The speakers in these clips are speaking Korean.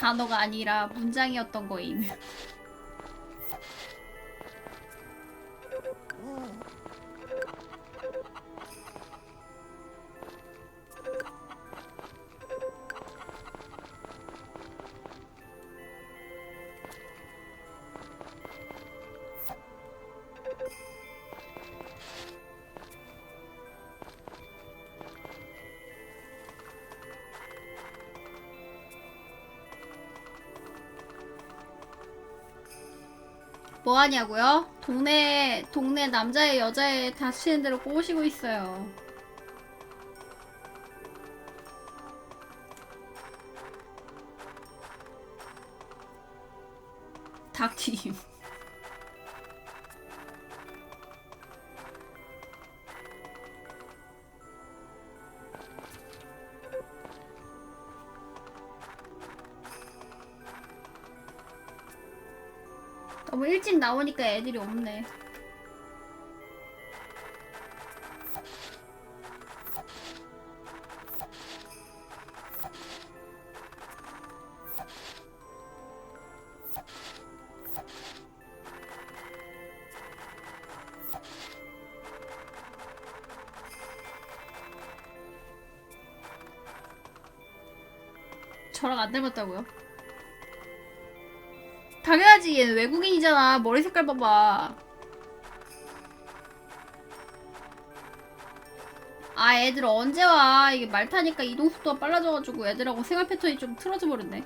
단어가 아니라 문장이었던 거임. 뭐 하냐고요? 동네 동네 남자애 여자애 다치는 대로 꼬시고 있어요. 닭튀김. 나오니까 애들이 없네. 저랑 안 닮았다고요? 당연하지. 얘는 외국인이잖아. 머리 색깔 봐봐. 아 애들 언제 와? 이게 말 타니까 이동 속도가 빨라져가지고 애들하고 생활 패턴이 좀 틀어져 버렸네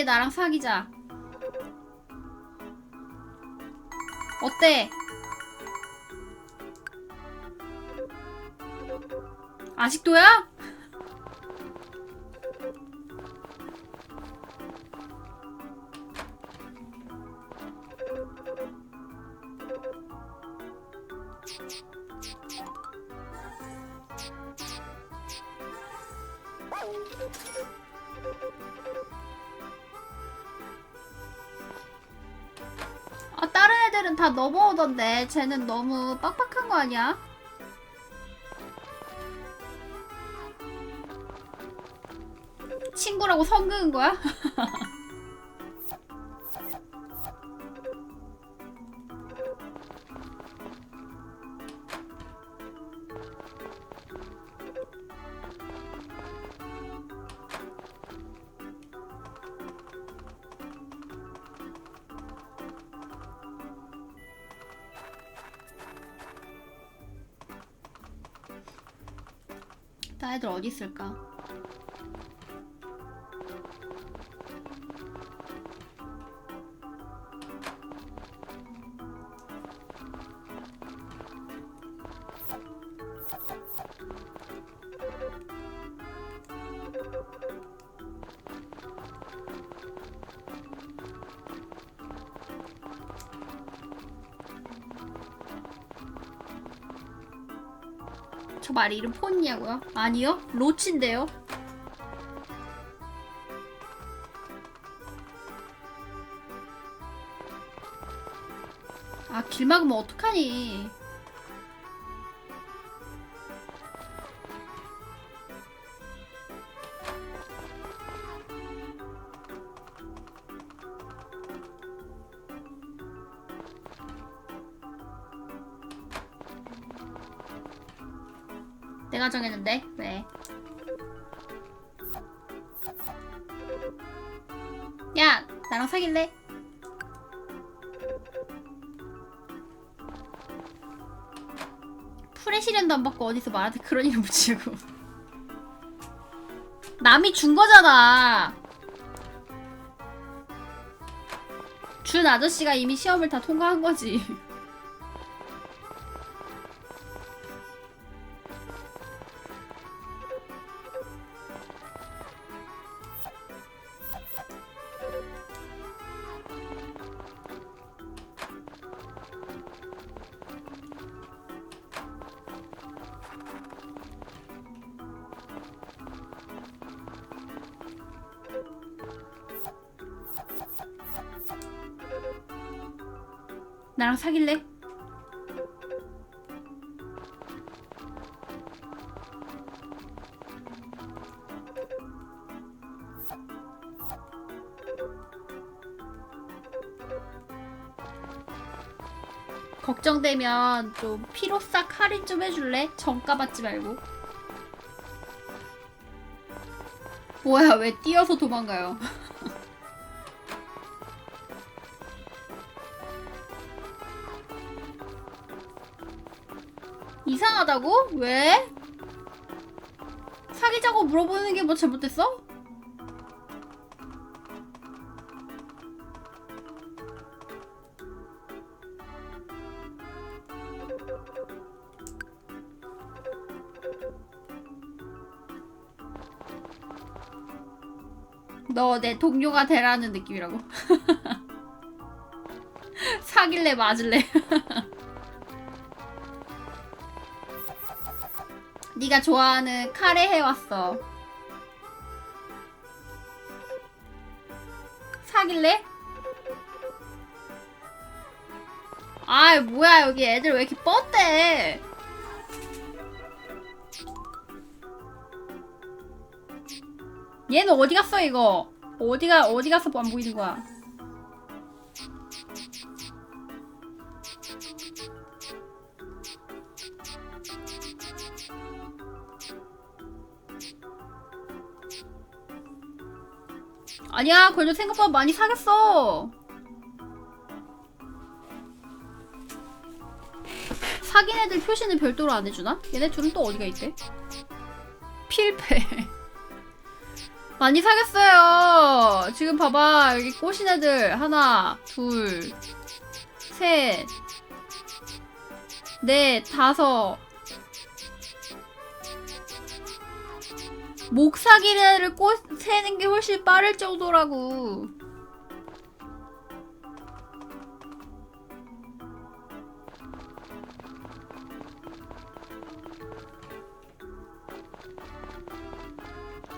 줄게 나랑 사귀자 어때? 아직도야? 넘어오던데 쟤는 너무 빡빡한 거 아니야? 친구라고 선 그은 거야? 다 애들 어디 있을까? 말 이름 폰이냐고요? 아니요? 로치인데요? 아 길 막으면 어떡하니 내가 정했는데 왜? 야 나랑 사귈래? 풀의 시련도 안 받고 어디서 말한테 그런 이름 붙이고 남이 준 거잖아 준 아저씨가 이미 시험을 다 통과한 거지 나랑 사귈래? 걱정되면 좀 피로 싹 할인 좀 해줄래? 정가 받지 말고. 뭐야, 왜 뛰어서 도망가요? 이상하다고? 왜? 사귀자고 물어보는 게 뭐 잘못됐어? 너 내 동료가 되라는 느낌이라고. 사귈래 맞을래. 네가 좋아하는 카레 해왔어. 사귈래? 아 뭐야 여기 애들 왜 이렇게 뻗대? 얘는 어디 갔어 이거? 어디가 어디 가서 안 보이는 거야? 아니야, 그래도 생각보다 많이 사겠어. 사귄 애들 표시는 별도로 안 해주나? 얘네 둘은 또 어디가 있대? 필패. 많이 사겠어요. 지금 봐봐. 여기 꼬신 애들. 하나, 둘, 셋, 넷, 다섯. 목 사기를 꼬 세는 게 훨씬 빠를 정도라고.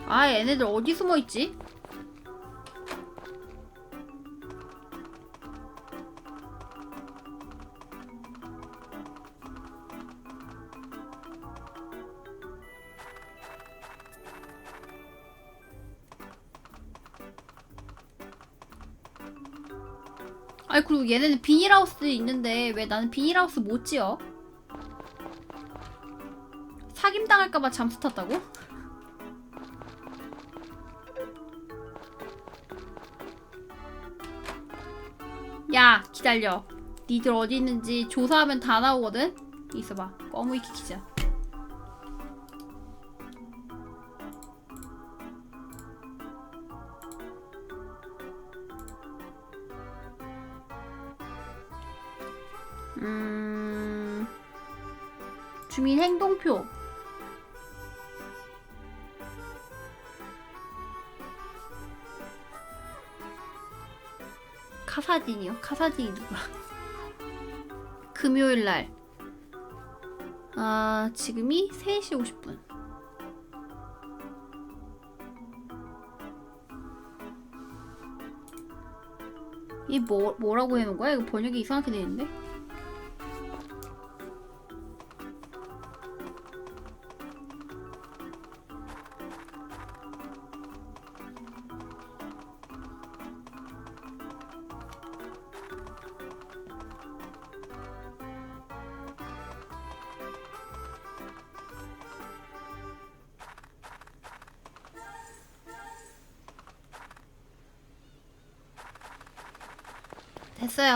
아, 얘네들 어디 숨어 있지? 아니 그리고 얘네는 비닐하우스 있는데 왜 나는 비닐하우스 못 지어? 사김 당할까봐 잠수 탔다고? 야 기다려 니들 어디 있는지 조사하면 다 나오거든? 있어봐 껌위키 키자 주민 행동표 카사딘이요? 카사딘이 누구야? 금요일 날. 아, 지금이 3시 50분. 이 뭐, 뭐라고 해놓은 거야? 이거 번역이 이상하게 돼 있는데?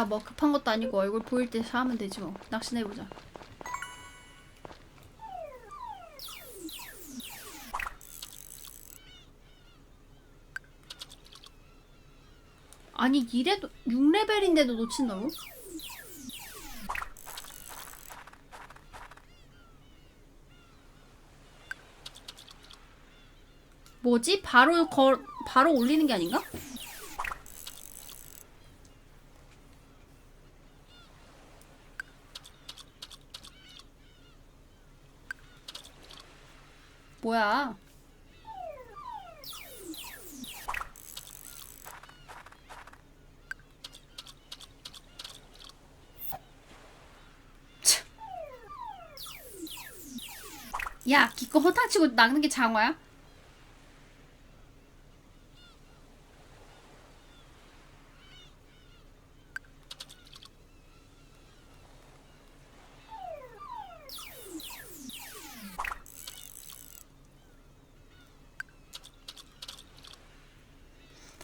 뭐 급한 것도 아니고 얼굴 보일 때 하면 되지 뭐. 낚시나 해보자. 아니 이래도 6레벨인데도 놓친다고? 뭐지? 바로 걸 바로 올리는 게 아닌가? 뭐야? 야 기껏 허탕 치고 낚는 게 장어야?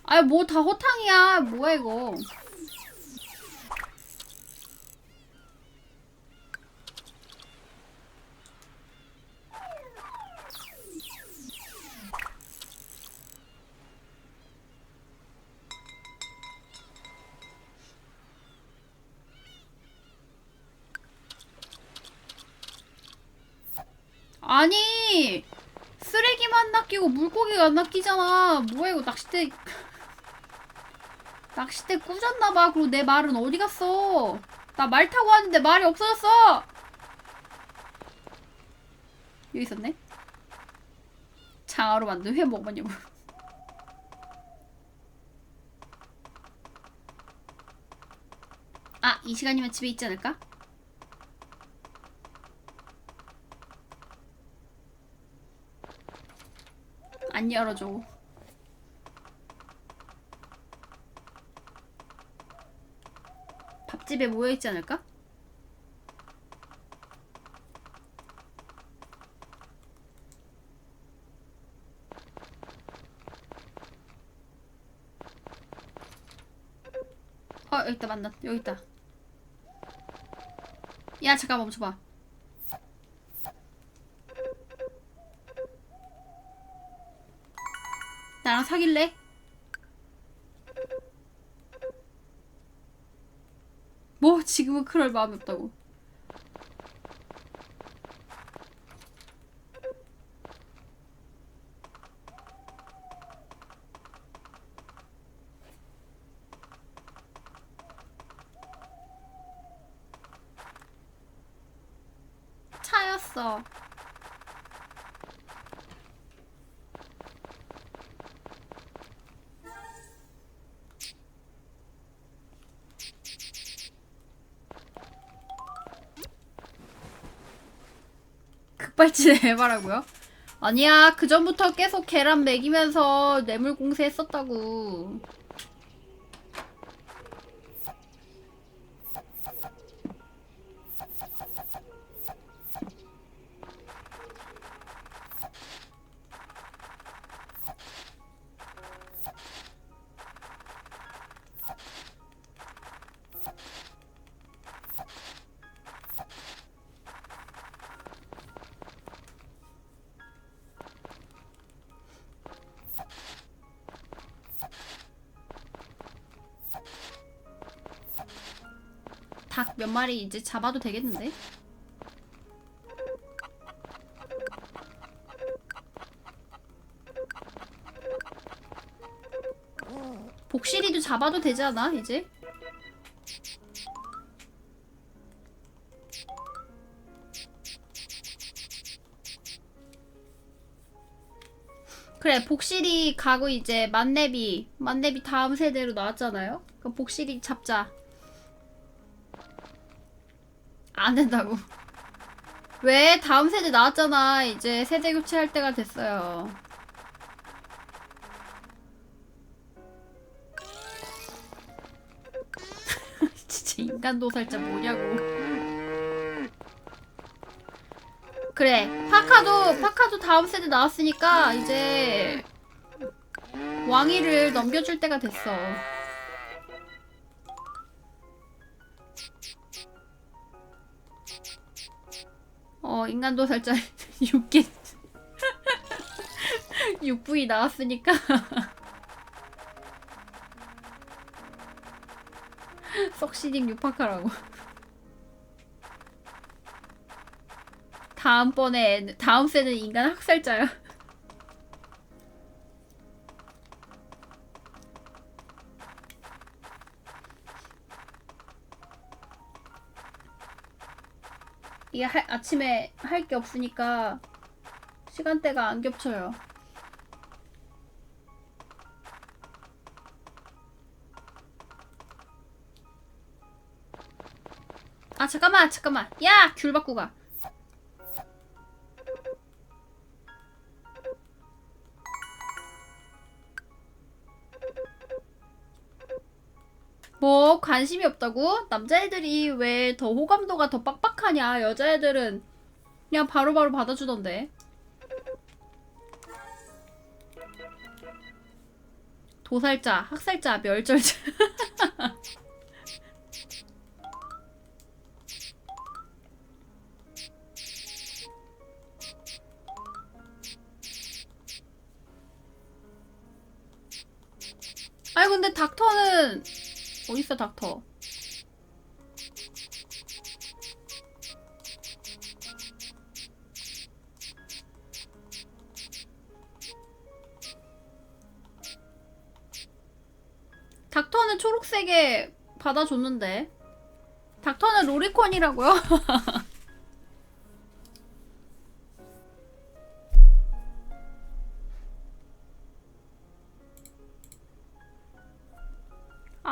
아이 뭐다 허탕이야 뭐야 이거 아니 쓰레기만 낚이고 물고기가 안 낚이잖아. 뭐야 이거 낚싯대. 낚싯대 꾸졌나봐. 그리고 내 말은 어디 갔어? 나 말 타고 왔는데 말이 없어졌어. 여기 있었네. 장어로 만든 회 먹어봤냐고 아 이 시간이면 집에 있지 않을까? 안 열어줘. 밥집에 모여있지 않을까? 어, 여기 있다, 만났, 여기 있다. 야, 잠깐 멈춰봐. 나랑 사귈래? 뭐? 지금은 그럴 마음이 없다고. 차였어 급발진 해봐라고요? 아니야 그 전부터 계속 계란 먹이면서 뇌물 공세했었다고 닭 몇 마리 이제 잡아도 되겠는데? 복실이도 잡아도 되지 않아 이제? 그래 복실이 가고 이제 만렙이 만렙이 다음 세대로 나왔잖아요 그럼 복실이 잡자 안 된다고. 왜? 다음 세대 나왔잖아. 이제 세대 교체할 때가 됐어요. 진짜 인간 도살자 뭐냐고. 그래. 파카도 파카도 다음 세대 나왔으니까 이제 왕위를 넘겨줄 때가 됐어. 어, 인간도 살짝 6개 6부위 나왔으니까. 석시딩 유파카라고. 다음번에 다음 세는 인간 학살자야 이게 할- 아침에 할 게 없으니까 시간대가 안 겹쳐요. 아 잠깐만 잠깐만 야 귤 바꾸가 뭐 관심이 없다고? 남자애들이 왜 더 호감도가 더 빡빡하냐? 여자애들은 그냥 바로바로 받아주던데. 도살자, 학살자, 멸절자. 어딨어 닥터? 닥터는 초록색에 받아줬는데 닥터는 로리콘이라고요?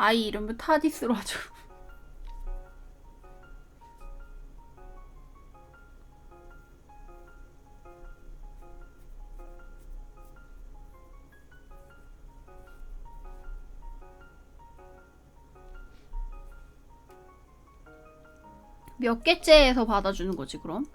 아이 이름을 타디스로 하죠. 몇 개째에서 받아주는 거지 그럼?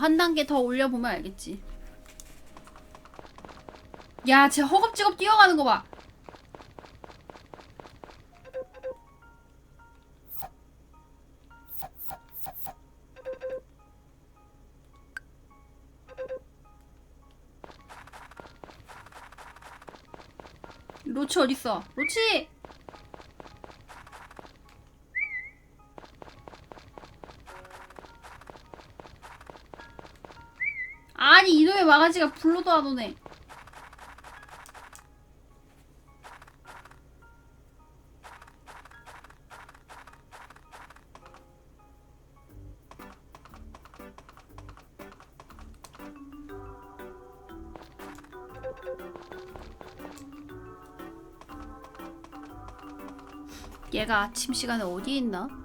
한 단계 더 올려보면 알겠지. 야, 쟤 허겁지겁 뛰어가는 거 봐. 로치 어딨어? 로치! 마가지가 불러도 안 오네. 얘가 아침 시간에 어디에 있나?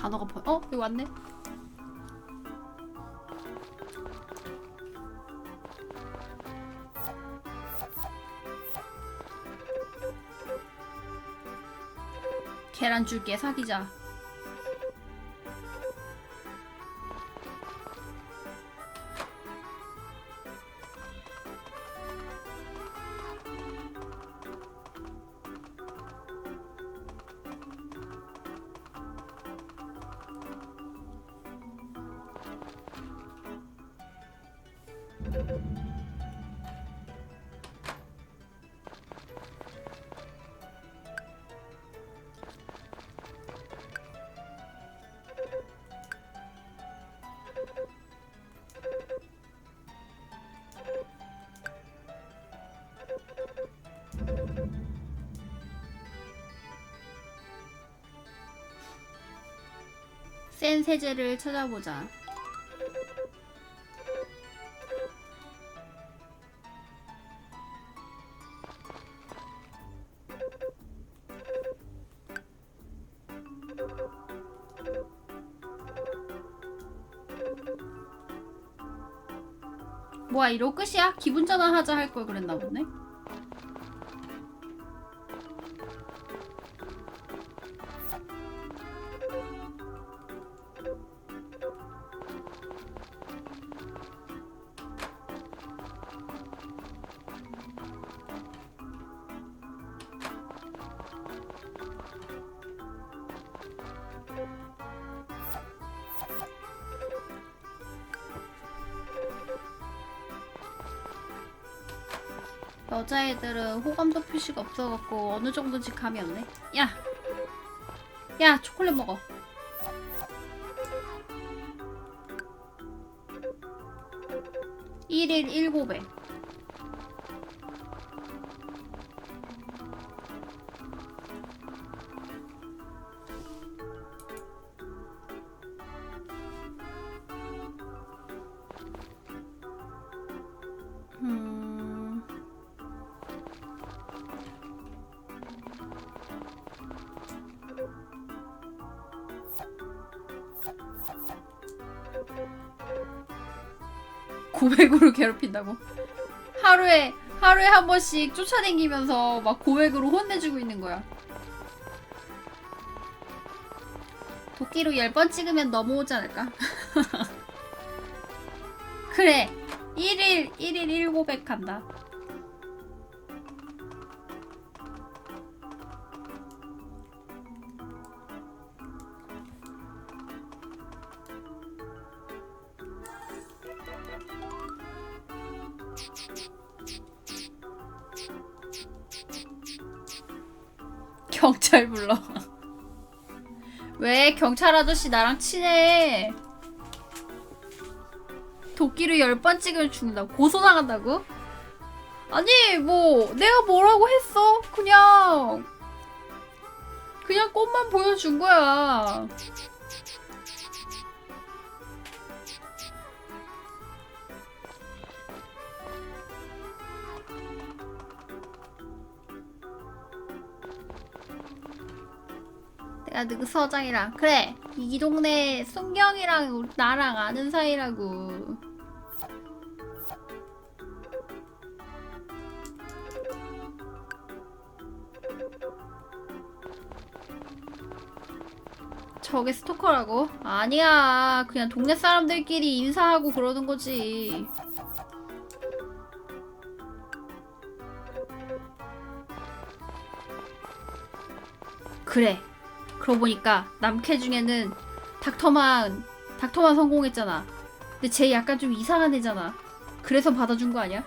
단어가 보여. 어? 여기 왔네. 계란 줄게 사귀자. 센 세제를 찾아보자. 뭐야 이러 끝이야? 기분 전환하자 할 걸 그랬나 보네. 여자애들은 호감도 표시가 없어갖고 어느 정도인지 감이 없네. 야, 야 초콜릿 먹어. 일일 일곱에 고백으로 괴롭힌다고? 하루에 하루에 한 번씩 쫓아다니면서 막 고백으로 혼내주고 있는 거야. 도끼로 10번 찍으면 넘어오지 않을까? 그래. 1일 1일 1고백 간다. 경찰 불러. 왜 경찰 아저씨 나랑 친해? 도끼를 열 번 찍으면 죽는다고 고소 나간다고? 아니 뭐 내가 뭐라고 했어? 그냥 그냥 꽃만 보여준 거야. 내가 누구 서장이랑. 그래 이 동네 순경이랑 나랑 아는 사이라고. 저게 스토커라고? 아니야. 그냥 동네 사람들끼리 인사하고 그러는 거지. 그래 그러고 보니까 남캐 중에는 닥터만 닥터만 성공했잖아. 근데 쟤 약간 좀 이상한 애잖아. 그래서 받아준 거 아니야?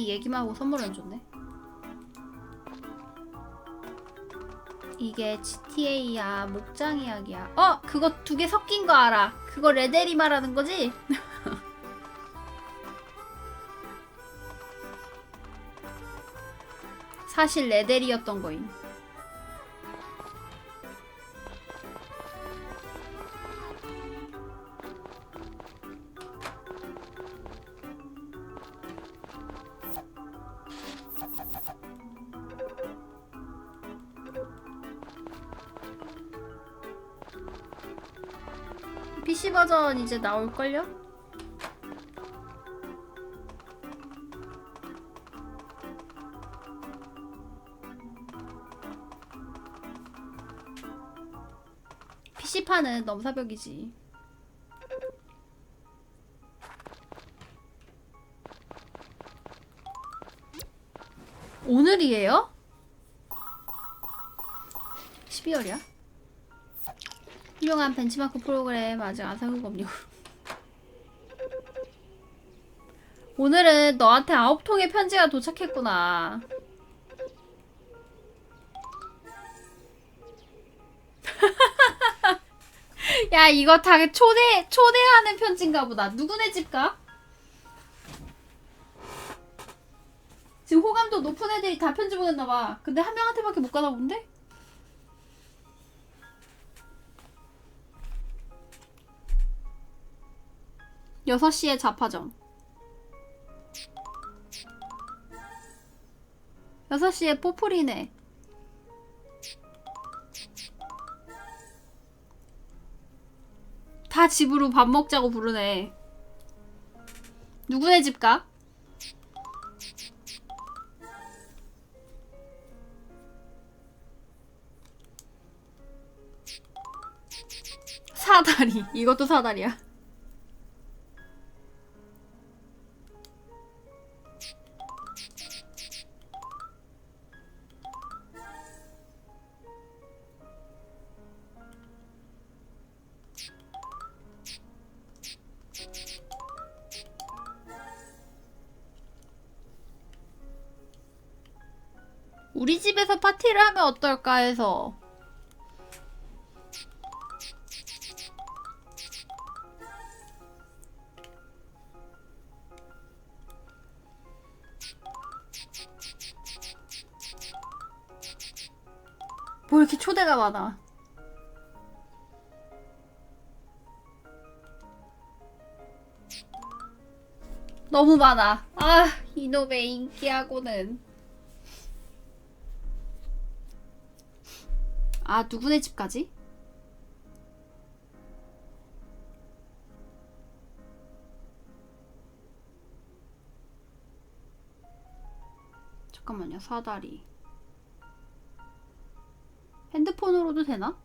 이 얘기만 하고 선물을 안 줬네. 이게 GTA야, 목장 이야기야. 어, 그거 두 개 섞인 거 알아. 그거 레데리 말하는 거지? 사실 레데리였던 거임. 이제 나올걸요? PC판은 넘사벽이지. 오늘이에요? 12월이야? 훌륭한 벤치마크 프로그램 아직 안 사고 없냐 오늘은 너한테 아홉 통의 편지가 도착했구나. 야 이거 다 초대 초대하는 편지인가 보다. 누구네 집 가? 지금 호감도 높은 애들이 다 편지 보냈나 봐. 근데 한 명한테밖에 못 가나 본데? 여섯 시에 자파점. 여섯 시에 뽀풀이네. 다 집으로 밥 먹자고 부르네. 누구네 집 가? 사다리. 이것도 사다리야. 하면 어떨까 해서. 뭐 이렇게 초대가 많아? 너무 많아. 아 이놈의 인기하고는. 아, 누구네 집까지? 잠깐만요, 사다리. 핸드폰으로도 되나?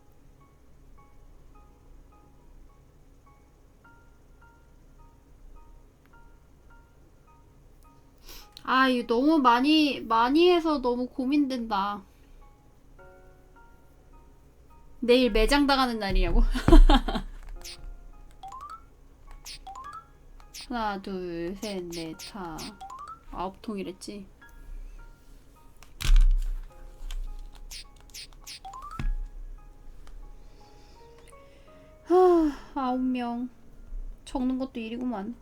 아, 이거 너무 많이, 많이 해서 너무 고민된다. 내일 매장 당하는 날이냐고? 하나, 둘, 셋, 넷, 다. 아홉 통이랬지. 하, 아홉 명. 적는 것도 일이구만.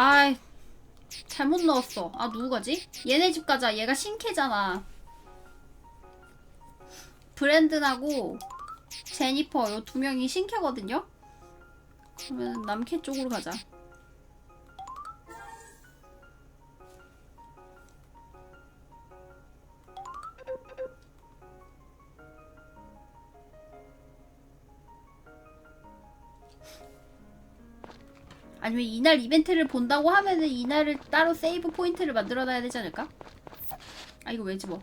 아, 잘못 넣었어. 아, 누구 가지? 얘네 집 가자. 얘가 신캐잖아. 브랜든하고 제니퍼 요 두 명이 신캐거든요? 그러면 남캐 쪽으로 가자. 아니면 이날 이벤트를 본다고 하면은 이날을 따로 세이브 포인트를 만들어 놔야 되지 않을까? 아 이거 왜 집어?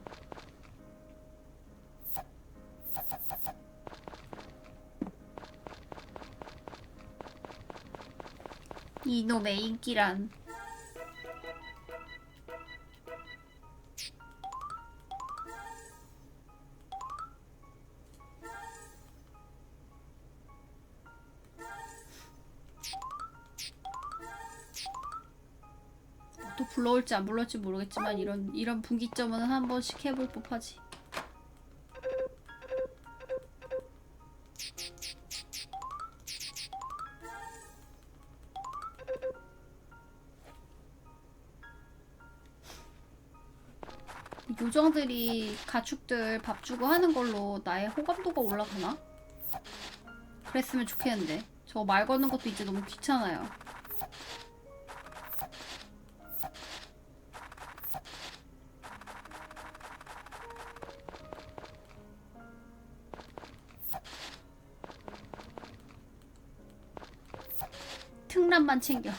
이놈의 인기란 불러올지 안 불러올지 모르겠지만 이런 이런 분기점은 한 번씩 해볼 법하지. 요정들이 가축들 밥 주고 하는 걸로 나의 호감도가 올라가나? 그랬으면 좋겠는데 저 말 거는 것도 이제 너무 귀찮아요. 챙겨.